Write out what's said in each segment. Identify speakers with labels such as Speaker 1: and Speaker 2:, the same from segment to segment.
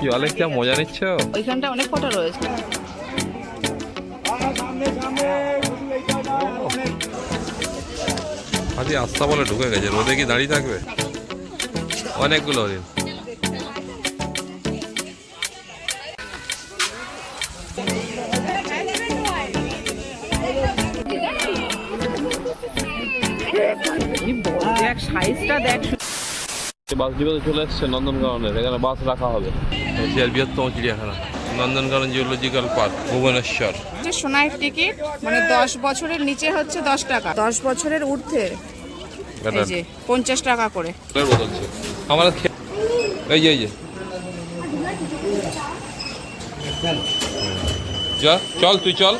Speaker 1: কি মজা নিচ্ছ?
Speaker 2: ওইখানটা অনেক কটা রয়েছে।
Speaker 1: আদি আস্তা বলে ঢুকে গেছে রোদে কি দাঁড়িয়ে থাকবে? অনেকগুলো
Speaker 2: দেখ
Speaker 1: বাস ডিপোতে চলে এসছে নন্দনকাননের এখানে বাস রাখা হবে। এশিয়ার বৃহত্তম চিড়িয়াখানা নন্দনকানন জিওলজিক্যাল পার্ক ভুবনেশ্বর।
Speaker 2: যে সোনার টিকিট মানে দশ বছরের নিচে হচ্ছে দশ টাকা। দশ বছরের ঊর্ধ্বে। এই যে পঞ্চাশ টাকা করে।
Speaker 1: আমার এই যে এই যে। যা চল তুই চল।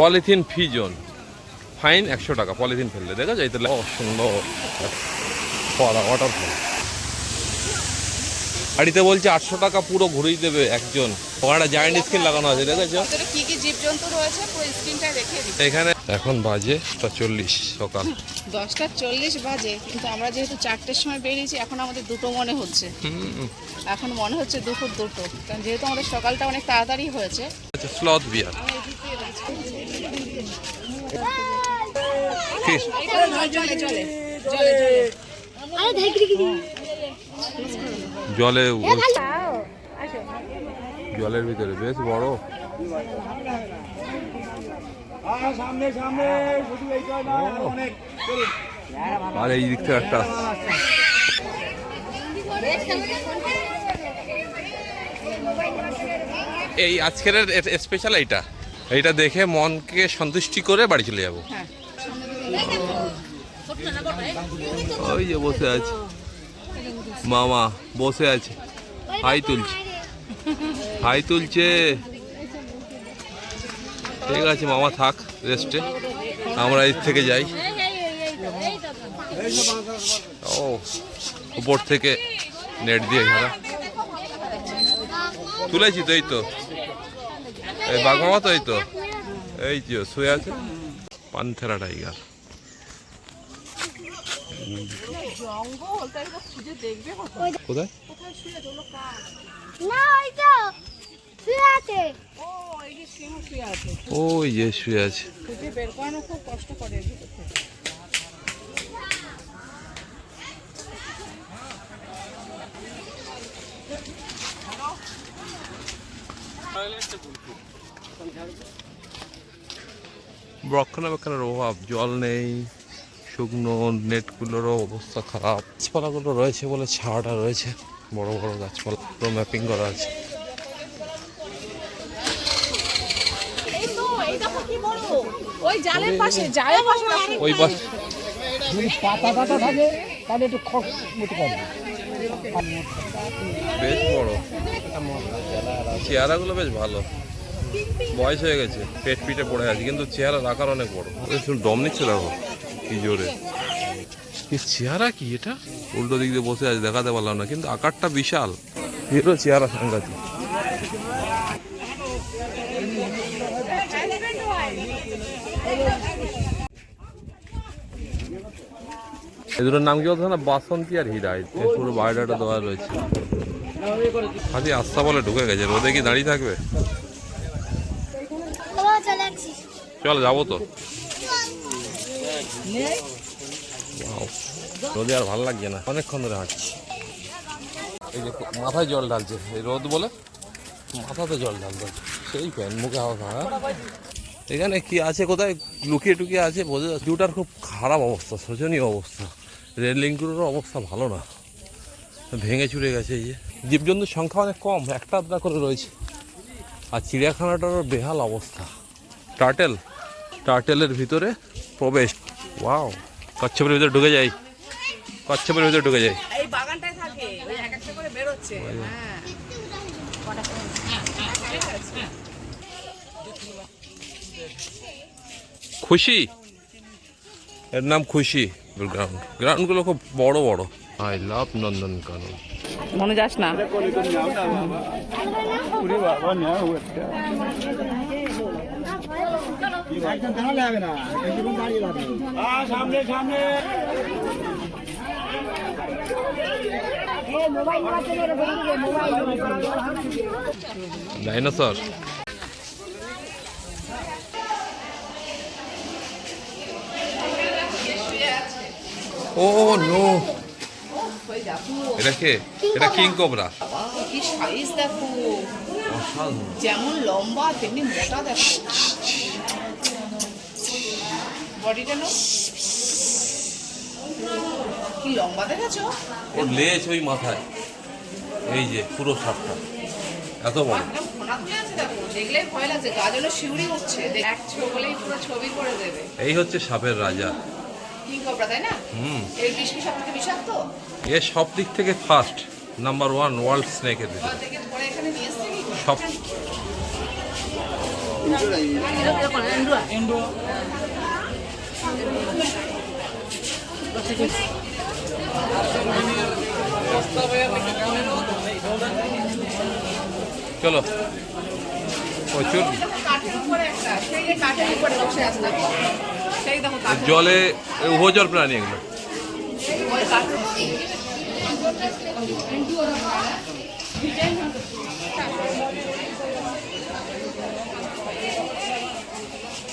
Speaker 1: পলিথিন ফি জোন। ফাইন একশো টাকা পলিথিন ফেললে। দেখা যায় তাহলে ও সুন্দর। পড়া ওয়াটারফল গাড়িতে বলছে আটশো টাকা পুরো ঘুরিয়ে দেবে একজন। ওখানে জায়েন্ট স্ক্রিন লাগানো আছে দেখেছ?
Speaker 2: কি কি জীবজন্তু রয়েছে পুরো স্ক্রিনটা দেখিয়ে
Speaker 1: এখানে এখন বাজে তা চল্লিশ সকাল।
Speaker 2: দশটা চল্লিশ বাজে কিন্তু আমরা যেহেতু চারটের সময় বেরিয়েছি এখন আমাদের দুটো মনে হচ্ছে।
Speaker 1: হুম।
Speaker 2: এখন মনে হচ্ছে দুপুর দুটো কারণ যেহেতু আমাদের সকালটা অনেক তাড়াতাড়ি হয়েছে।
Speaker 1: স্লথ বিয়ার
Speaker 2: জলে জলে জলে জলে
Speaker 1: জলে জলের ভিতরে বেশ বড়।
Speaker 3: সামনে সামনে শুধু এইটা না অনেক
Speaker 1: আর এই দিক থেকে একটা। এই আজকের স্পেশাল এইটা। এইটা দেখে মনকে সন্তুষ্টি করে বাড়ি চলে যাব।
Speaker 2: হ্যাঁ।
Speaker 1: ওই যে বসে আছে। মামা বসে আছে। হাই তুলছে। হাই তুলছে। ঠিক আছে মামা থাক রেস্টে আমরা এর থেকে যাই। ও উপর থেকে নেট দিয়ে ঘেরা তুলেছি তো এই তো। এই বাঘ মামা তো এই তো। এই যে শুয়ে আছে। Panthera tiger.
Speaker 2: জঙ্গল তাই তো খুঁজে দেখবে
Speaker 1: কোথায়?
Speaker 4: না ওই তো শুয়ে আছে।
Speaker 2: ও এই যে সিংহ শুয়ে আছে।
Speaker 1: ওই যে শুয়ে আছে।
Speaker 2: খুঁজে বের করানো খুব কষ্ট করে
Speaker 1: রক্ষণাবেক্ষণের অভাব জল নেই। শুকনো নেটগুলোরও অবস্থা খারাপ। গাছপালাগুলো রয়েছে বলে ছাড়া রয়েছে। বড় বড় গাছপালা পুরো ম্যাপিং করা আছে।
Speaker 2: ওই জালের পাশে জালের পাশে
Speaker 1: ওই পাশ
Speaker 3: যদি পাতা পাতা থাকে তাহলে একটু খস মতো কম।
Speaker 1: বেশ বড়। চেহারাগুলো বেশ ভালো। বয়স হয়ে গেছে পেট পিঠে পড়ে আছে কিন্তু চেহারা রাখার অনেক বড়। দম নিচ্ছে দেখো। কি জোরে? কি চেহারা কি এটা? উল্টো দিক দিয়ে বসে আছে দেখাতে পারলাম না কিন্তু আকারটা বিশাল। এরও চেহারা সাংঘাতিক। এই দুটোর নাম কি বলতো না? বাসন্তী আর এর পুরো বায়োডাটা দেওয়া রয়েছে। আদি আস্তা বলে ঢুকে গেছে রোদে কি দাঁড়িয়ে থাকবে?
Speaker 4: চলে
Speaker 1: যাব তো। রোদে আর ভালো লাগছে না। অনেকক্ষণ ধরে হাঁটছি। এই যে মাথায় জল ঢালছে, এই রোদ বলে মাথাতে জল ঢালছে। সেই প্যান মুখে হাওয়া খাওয়া এখানে কি আছে, কোথায়? লুকিয়ে টুকিয়ে আছে, বোঝা যাচ্ছে। ভিউটার খুব খারাপ অবস্থা, শোচনীয় অবস্থা। রেল লিঙ্কগুলোরও অবস্থা ভালো না। ভেঙে চুরে গেছে এই যে। জীবজন্তুর সংখ্যা অনেক কম, একটা আধটা করে রয়েছে। আর চিড়িয়াখানাটারও বেহাল অবস্থা। টার্টেল, টার্টেলের ভিতরে প্রবেশ ওয়াও কচ্ছপের ভিতরে ঢুকে যাই। কচ্ছপের ভিতরে ঢুকে যাই।
Speaker 2: এই বাগানটায় থাকে। ওই এক একটা করে বেরোচ্ছে। হ্যাঁ।
Speaker 1: খুশি? এর নাম খুশি গ্রাউন্ড গ্রাউন্ডগুলো খুব বড় বড়। আই লাভ নন্দনকানন
Speaker 2: মনে যাস না?
Speaker 3: একদম দাঁড়ালে হবে না দাঁড়িয়ে লাগবে সামনে সামনে
Speaker 1: ডাইনোসর। ও নো। এটা কে? এটা কিং কোবরা।
Speaker 2: কি সাইজ দেখো। যেমন লম্বা তেমনি মোটা দেখো। বডিটা নো কি লম্বা দেখেছ
Speaker 1: ওর লেজ ওই মাথায়। এই যে পুরো সাপটা। এত বড়। এই হচ্ছে সাপের রাজা।
Speaker 2: কি কবরা তাই না?
Speaker 1: হুম।
Speaker 2: এর সব
Speaker 1: এ সব দিক থেকে ফার্স্ট। নাম্বার ওয়ান ওয়ার্ল্ড স্নেকের ভিতরে? সব। চলো। প্রচুর। জলে উভচর প্রাণী এগুলো।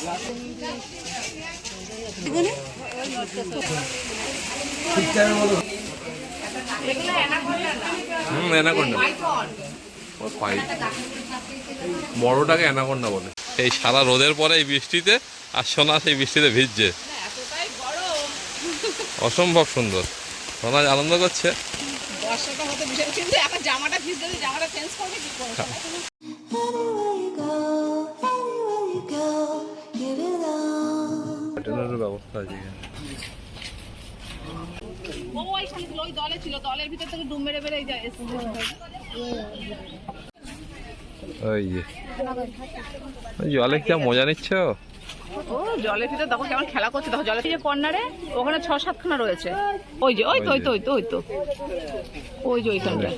Speaker 2: অ্যানাকোন্ডা না
Speaker 1: হুম অ্যানাকোন্ডা। ও বড়টাকে অ্যানাকোন্ডা বলে। এই সারা রোদের পরে এই বৃষ্টিতে আর সোনা সেই বৃষ্টিতে ভিজছে। অসম্ভব সুন্দর। সোনা আনন্দ করছে।
Speaker 2: বর্ষাটা হতে বিষয় কিন্তু এখন জামাটা ভিজলে যে জামাটা চেঞ্জ করবে কি করে?
Speaker 1: আছে এখানে।
Speaker 2: ও ওইখানে ছিল ওই দলে ছিল দলের ভিতর থেকে ডুব মেরে বেড়ে যায়
Speaker 1: ওই জলে কি মজা নিচ্ছ?
Speaker 2: ও জলের ভিতর দেখো কেমন খেলা করছে। দেখো জলের যে কর্নারে ওখানে ছ সাতখানা রয়েছে। ওই যে ওই তো ওই তো ওই তো ওই তো। ওই যে ওইখানটা।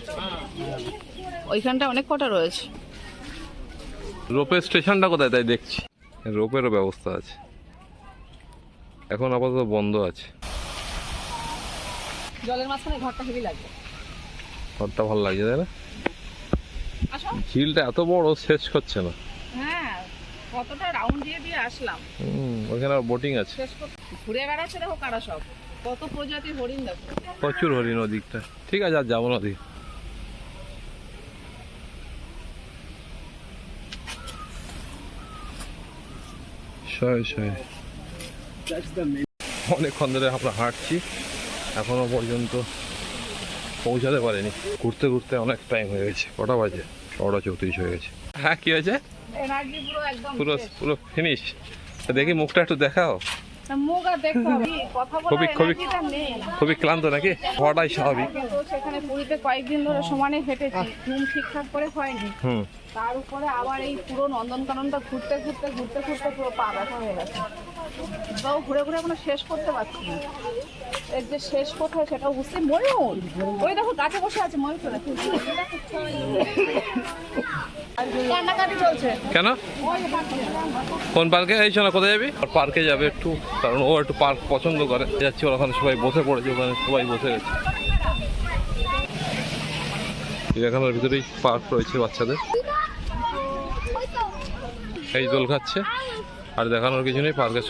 Speaker 2: ওইখানটা অনেক কটা রয়েছে।
Speaker 1: রোপের স্টেশনটা কোথায়? তাই দেখছি। রোপেরও ব্যবস্থা আছে। এখন আপাতত বন্ধ আছে।
Speaker 2: জলের মাঝখানে ঘরটা হেভি লাগবে।
Speaker 1: ঘরটা ভালো লাগছে তাই না? ঝিলটা এত বড় শেষ করছে না।
Speaker 2: হ্যাঁ কতটা রাউন্ড দিয়ে দিয়ে আসলাম।
Speaker 1: হুম ওখানে আর বোটিং আছে।
Speaker 2: ঘুরে বেড়াচ্ছে দেখো কারা সব। কত প্রজাতির হরিণ দেখো।
Speaker 1: প্রচুর হরিণ ওদিকটা। ঠিক আছে আর যাব না ওদিকে। অনেকক্ষণ ধরে আমরা হাঁটছি এখনও পর্যন্ত পৌঁছাতে পারিনি। ঘুরতে ঘুরতে অনেক টাইম হয়ে গেছে কটা বাজে? ছটা চৌত্রিশ হয়ে গেছে। হ্যাঁ কি হয়েছে?
Speaker 2: পুরো।
Speaker 1: পুরো ফিনিশ দেখি মুখটা একটু দেখাও। খুবই- খুবই- খুবই ক্লান্ত নাকি? হওয়াটাই স্বাভাবিক।
Speaker 2: সেখানে পুরীতে কয়েকদিন ধরে সমানে হেঁটেছি ঘুম ঠিকঠাক করে হয়নি। তার উপরে আবার এই পুরো নন্দনকাননটা ঘুরতে ঘুরতে ঘুরতে ঘুরতে পুরো পা ব্যথা হয়ে গেছে। তাও ঘুরে ঘুরে এখনও শেষ করতে পারছি না। এর যে শেষ কোথায় সেটাও বুঝতে ময়ূর! ওই দেখো গাছে বসে আছে ময়ূর চলে।
Speaker 1: কেন। কোন পার্কে? এই শোনা, কোথায় যাবি? আর পার্কে যাবে একটু, কারণ ও একটু পার্ক পছন্দ করে। যাচ্ছি, ওর ওখানে সবাই বসে পড়েছে, ওখানে সবাই বসে গেছে। চিড়িয়াখানার ভিতরেই পার্ক রয়েছে বাচ্চাদের। এই দোল খাচ্ছে। আর দেখানোর কিছু নেই, পার্কে